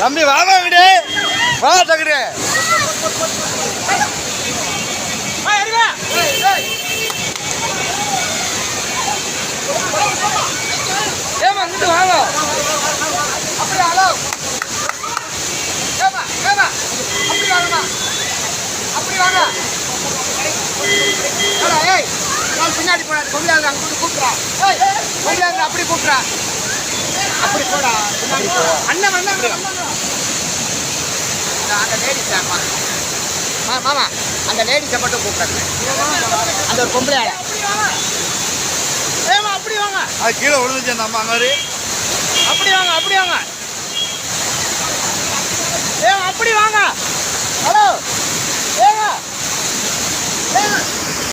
தம்பி வாமா விடு. வா தகுடு. ஏமா இங்கிட்டு வாங்க. அப்படி ஹலோ ஏமா ஏமா அப்படி வாங்கம்மா. அப்படி வாங்க. ஏய் பின்னாடி போனா கொண்டாங்க அங்க கூப்பிட்றா. ஏய் கொண்டாங்க அப்படி கூப்பிட்றா. அப்படி போடா. அண்ணன் வந்தாங்க. இந்த- அந்த லேடிஸ் மா மாமா. அந்த லேடிஸை மட்டும் கூப்பிட்றாங்க அந்த ஒரு பொம்பளை. ஏமா அப்படி வாங்க. அது கீழே விழுந்துச்சு அந்த அம்மா மாதிரி. அப்படி வாங்க அப்படி வாங்க. ஏங்க அப்படி வாங்க. ஹலோ.